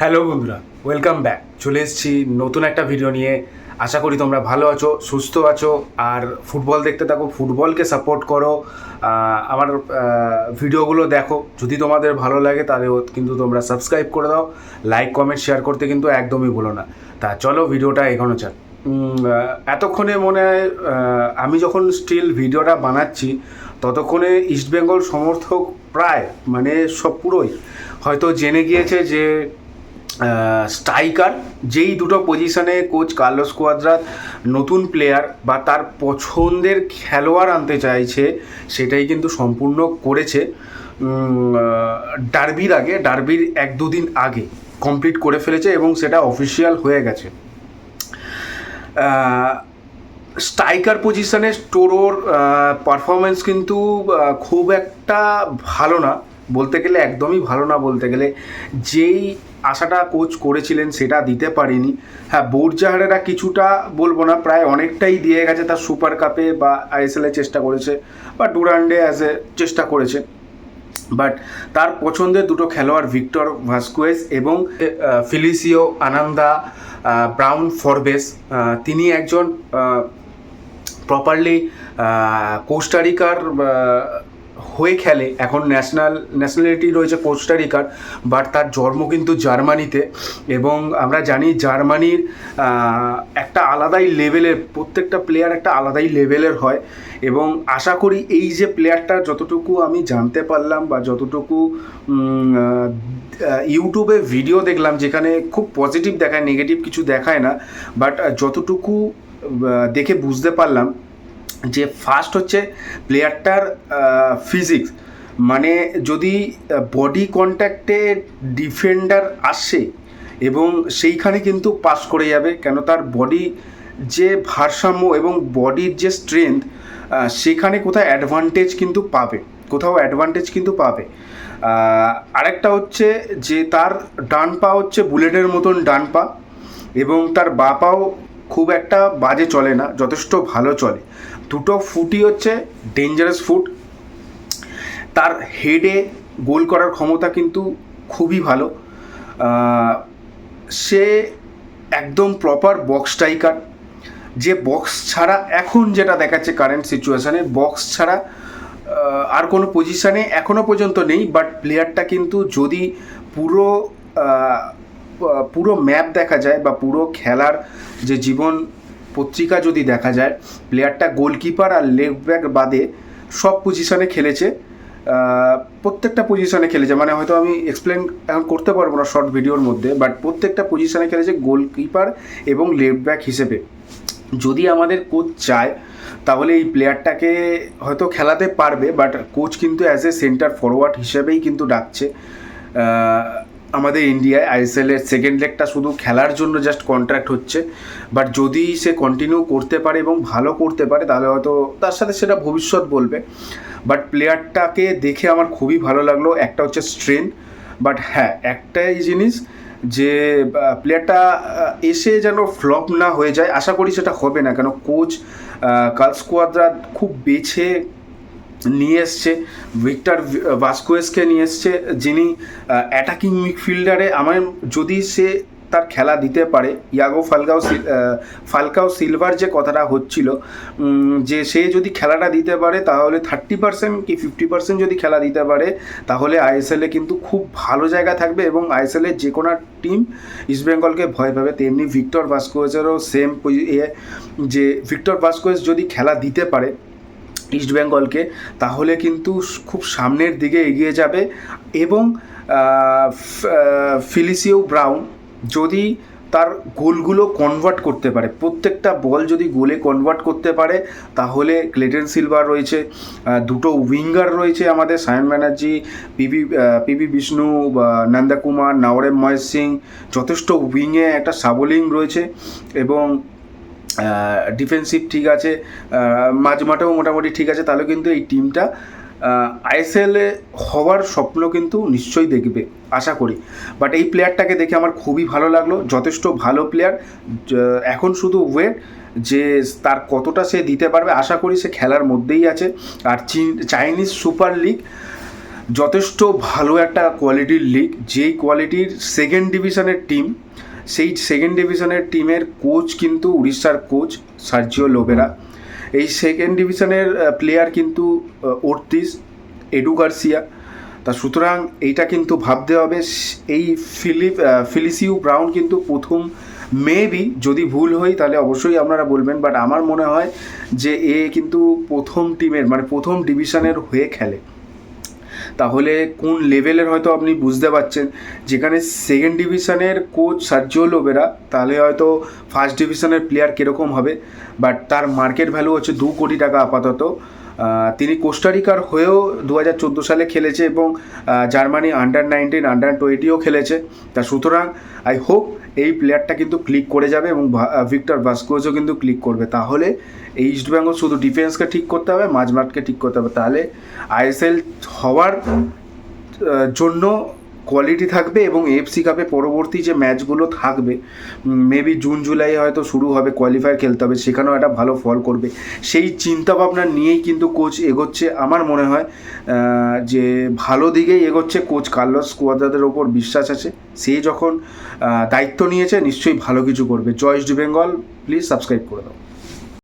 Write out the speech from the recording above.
Hello বন্ধুরা welcome back চলে এসেছি নতুন একটা ভিডিও নিয়ে। আশা করি তোমরা ভালো আছো, সুস্থ আছো, আর ফুটবল দেখতে থাকো ফুটবলকে সাপোর্ট করো। আমার ভিডিওগুলো দেখো। যদি তোমাদের ভালো লাগে তাহলে কিন্তু তোমরা সাবস্ক্রাইব করে দাও। লাইক কমেন্ট শেয়ার করতে কিন্তু একদমই ভুলো না। তা চলো ভিডিওটা এগোনো চাক এতক্ষণে মনে হয় আমি যখন স্টিল ভিডিওটা বানাচ্ছি, ততক্ষণে ইস্টবেঙ্গল সমর্থক প্রায় মানে সব পুরোই। হয়তো জেনে গিয়েছে যে স্ট্রাইকার, যেই দুটো পজিশনে কোচ কার্লোস কোয়াদ্রাত নতুন প্লেয়ার বা তার পছন্দের খেলোয়াড় আনতে চাইছে, সেটাই কিন্তু সম্পূর্ণ করেছে। ডার্বির আগে ডার্বির এক দুদিন আগে কমপ্লিট করে ফেলেছে এবং সেটা অফিসিয়াল হয়ে গেছে। স্ট্রাইকার পজিশনে স্টোরোর পারফরমেন্স কিন্তু খুব একটা ভালো না। বলতে গেলে একদমই ভালো না বলতে গেলে। যেই আশাটা কোচ করেছিলেন সেটা দিতে পারেনি। হ্যাঁ বোরজাহারেরা কিছুটা বলব না, প্রায় অনেকটাই দিয়ে গেছে তার সুপার কাপে বা আইএসএলে চেষ্টা করেছে বা ডুরান্ডে অ্যাজ এ চেষ্টা করেছে। বাট তার পছন্দের দুটো খেলোয়াড় ভিক্টর ভাস্কুয়েস এবং ফিলিসিও আনন্দা ব্রাউন ফরবেস তিনি একজন প্রপারলি কোস্টারিকার হয়ে খেলে। এখন ন্যাশনাল ন্যাশনালিটি রয়েছে কোস্টারিকার বাট তার জন্ম কিন্তু জার্মানিতে এবং আমরা জানি জার্মানির একটা আলাদাই লেভেলের প্রত্যেকটা প্লেয়ার একটা আলাদাই লেভেলের হয় এবং আশা করি এই যে প্লেয়ারটা যতটুকু আমি জানতে পারলাম বা যতটুকু ইউটিউবে ভিডিও দেখলাম যেখানে খুব পজিটিভ দেখায় নেগেটিভ কিছু দেখায় না বাট যতটুকু দেখে বুঝতে পারলাম যে ফার্স্ট হচ্ছে প্লেয়ারটার ফিজিক্স মানে যদি বডি কন্ট্যাক্টে ডিফেন্ডার আসে এবং সেইখানে কিন্তু পাস করে যাবে, কেন তার বডি যে ভারসাম্য এবং বডির যে স্ট্রেংথ সেখানে কোথাও অ্যাডভান্টেজ কিন্তু পাবে। কোথাও অ্যাডভান্টেজ কিন্তু পাবে। আরেকটা হচ্ছে যে তার ডান পা হচ্ছে বুলেটের মতন ডান পা এবং তার বা পাও খুব একটা বাজে চলে না, যথেষ্ট ভালো চলে। দুটো ফুটই হচ্ছে ডেঞ্জারাস ফুট তার হেডে গোল করার ক্ষমতা কিন্তু খুবই ভালো। সে একদম প্রপার বক্স স্ট্রাইকার যে বক্স ছাড়া এখন যেটা দেখাচ্ছে কারেন্ট সিচুয়েশানে বক্স ছাড়া আর কোনো পজিশানে এখনও পর্যন্ত নেই বাট প্লেয়ারটা কিন্তু যদি পুরো পুরো ম্যাপ দেখা যায় বা পুরো খেলার যে জীবন পত্রিকা যদি দেখা যায় প্লেয়ারটা গোলকিপার আর লেফট ব্যাক বাদে সব পজিশনে খেলেছে। প্রত্যেকটা পজিশনে খেলেছে। মানে হয়তো আমি এক্সপ্লেন এখন করতে পারব না শর্ট ভিডিওর মধ্যে বাট প্রত্যেকটা পজিশনে খেলেছে গোলকিপার এবং লেফট ব্যাক হিসেবে। যদি আমাদের কোচ চায়, তাহলে এই প্লেয়ারটাকে হয়তো খেলাতে পারবে বাট কোচ কিন্তু অ্যাজ এ সেন্টার ফরওয়ার্ড হিসেবেই কিন্তু ডাকছে। আমাদের ইন্ডিয়ায় আইএসএল এর সেকেন্ড লেগটা শুধু খেলার জন্য জাস্ট কন্ট্রাক্ট হচ্ছে। বাট যদি সে কন্টিনিউ করতে পারে এবং ভালো করতে পারে, তাহলে হয়তো তার সাথে সেটা ভবিষ্যৎ বলবে। বাট প্লেয়ারটাকে দেখে আমার খুবই ভালো লাগল। একটা হচ্ছে স্ট্রেন বাট হ্যাঁ একটাই জিনিস যে প্লেয়ারটা এসে যেন ফ্লপ না হয়ে যায়, আশা করি সেটা হবে না। কেন কোচ কাল স্কোয়াদরা খুব বেছে নিয়ে এসছে, ভিক্টর ভাস্কোয়েসকে নিয়ে এসছে, যিনি অ্যাটাকিং মিডফিল্ডারে আমার যদি সে তার খেলা দিতে পারে ইয়াগো ফালকাও ফালকাও সিলভার যে কথাটা হচ্ছিল যে সে যদি খেলাটা দিতে পারে, তাহলে থার্টি পার্সেন্ট কি ফিফটি পার্সেন্ট যদি খেলা দিতে পারে, তাহলে আইএসএলে কিন্তু খুব ভালো জায়গা থাকবে এবং আইএসএলের যে কোনো টিম ইস্টবেঙ্গলকে ভয় পাবে। তেমনি ভিক্টর ভাস্কোয়েসেরও সেম যে ভিক্টর ভাস্কোয়েস যদি খেলা দিতে পারে ইস্ট বেঙ্গলকে তাহলে কিন্তু খুব সামনের দিকে এগিয়ে যাবে এবং ফিলিসিও ব্রাউন যদি তার গোলগুলো কনভার্ট করতে পারে, প্রত্যেকটা বল যদি গোলে কনভার্ট করতে পারে, তাহলে ক্লেটেন সিলভার রয়েছে দুটো উইঙ্গার রয়েছে আমাদের সায়ন ব্যানার্জি পিবি পিবি বিষ্ণু নন্দা নাওরেম মহেশ সিং যথেষ্ট উইংয়ে একটা সাবলিং রয়েছে এবং ডিফেন্সিভ ঠিক আছে মাঝ মাঠেও মোটামুটি ঠিক আছে, তাহলে কিন্তু এই টিমটা আইএসএলে হওয়ার স্বপ্ন কিন্তু নিশ্চয়ই দেখবে, আশা করি। বাট এই প্লেয়ারটাকে দেখে আমার খুবই ভালো লাগল, যথেষ্ট ভালো প্লেয়ার এখন শুধু ওয়েট যে তার কতটা সে দিতে পারবে, আশা করি সে খেলার মধ্যেই আছে। আর চাইনিজ সুপার লিগ যথেষ্ট ভালো একটা কোয়ালিটির লিগ যেই কোয়ালিটির সেকেন্ড ডিভিশনের টিম সেই সেকেন্ড ডিভিশনের টিমের কোচ কিন্তু উড়িষ্যার কোচ সার্জিও লোবেরা। এই সেকেন্ড ডিভিশনের প্লেয়ার কিন্তু অর্তিস এডু গার্সিয়া। তা সুতরাং এইটা কিন্তু ভাবতে হবে, এই ফিলিপ ফিলিসিউ ব্রাউন কিন্তু প্রথম মেবি যদি ভুল হই তাহলে অবশ্যই আপনারা বলবেন বাট আমার মনে হয় যে এ কিন্তু প্রথম টিমের মানে প্রথম ডিভিশনের হয়ে খেলে। তাহলে কোন লেভেলের হয়তো আপনি বুঝতে পারছেন? যেখানে সেকেন্ড ডিভিশনের কোচ সার্জিও লোবেরা তাহলে হয়তো ফার্স্ট ডিভিশনের প্লেয়ার কীরকম হবে? বাট তার মার্কেট ভ্যালু হচ্ছে দু কোটি টাকা আপাতত। তিনি কোস্টারিকার হয়েও দু হাজার চোদ্দ সালে খেলেছে এবং জার্মানি আন্ডার নাইনটিন আন্ডার টোয়েন্টিও খেলেছে। তা সুতরাং আই হোপ এই প্লেয়ারটা কিন্তু ক্লিক করে যাবে এবং ভিক্টর ভাস্কোজও কিন্তু ক্লিক করবে। তাহলে এই ইস্টবেঙ্গল শুধু ডিফেন্সকে ঠিক করতে হবে, মাঝমাঠকে ঠিক করতে হবে। তাহলে আইএসএল হওয়ার জন্য কোয়ালিটি থাকবে এবং এফসি কাপে পরবর্তী যে ম্যাচগুলো থাকবে মেবি জুন জুলাই হয়তো শুরু হবে কোয়ালিফায়ার খেলতে হবে সেখানেও একটা ভালো ফল করবে। সেই চিন্তা ভাবনা নিয়েই কিন্তু কোচ এগোচ্ছে। আমার মনে হয় যে ভালো দিকেই এগোচ্ছে কোচ কার্লস কুয়াদাদের ওপর বিশ্বাস আছে। সে যখন দায়িত্ব নিয়েছে, নিশ্চয়ই ভালো কিছু করবে। জয় ইস্ট বেঙ্গল প্লিজ সাবস্ক্রাইব করে দাও।